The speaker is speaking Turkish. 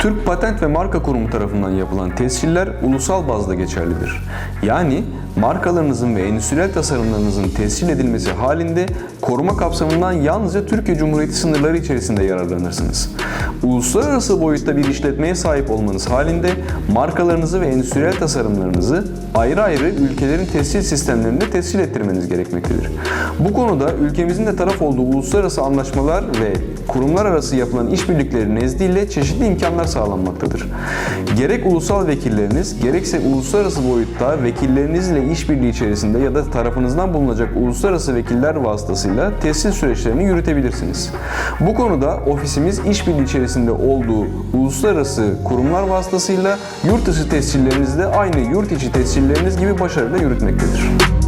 Türk Patent ve Marka Kurumu tarafından yapılan tesciller ulusal bazda geçerlidir. Yani markalarınızın ve endüstriyel tasarımlarınızın tescil edilmesi halinde koruma kapsamından yalnızca Türkiye Cumhuriyeti sınırları içerisinde yararlanırsınız. Uluslararası boyutta bir işletmeye sahip olmanız halinde markalarınızı ve endüstriyel tasarımlarınızı ayrı ayrı ülkelerin tescil sistemlerinde tescil ettirmeniz gerekmektedir. Bu konuda ülkemizin de taraf olduğu uluslararası anlaşmalar ve kurumlar arası yapılan işbirlikleri nezdiyle çeşitli imkanlar sağlanmaktadır. Gerek ulusal vekilleriniz, gerekse uluslararası boyutta vekillerinizle işbirliği içerisinde ya da tarafınızdan bulunacak uluslararası vekiller vasıtasıyla tescil süreçlerini yürütebilirsiniz. Bu konuda ofisimiz işbirliği içerisinde olduğu uluslararası kurumlar vasıtasıyla yurt dışı tescillerinizi de aynı yurt içi tescilleriniz gibi başarıyla yürütmektedir.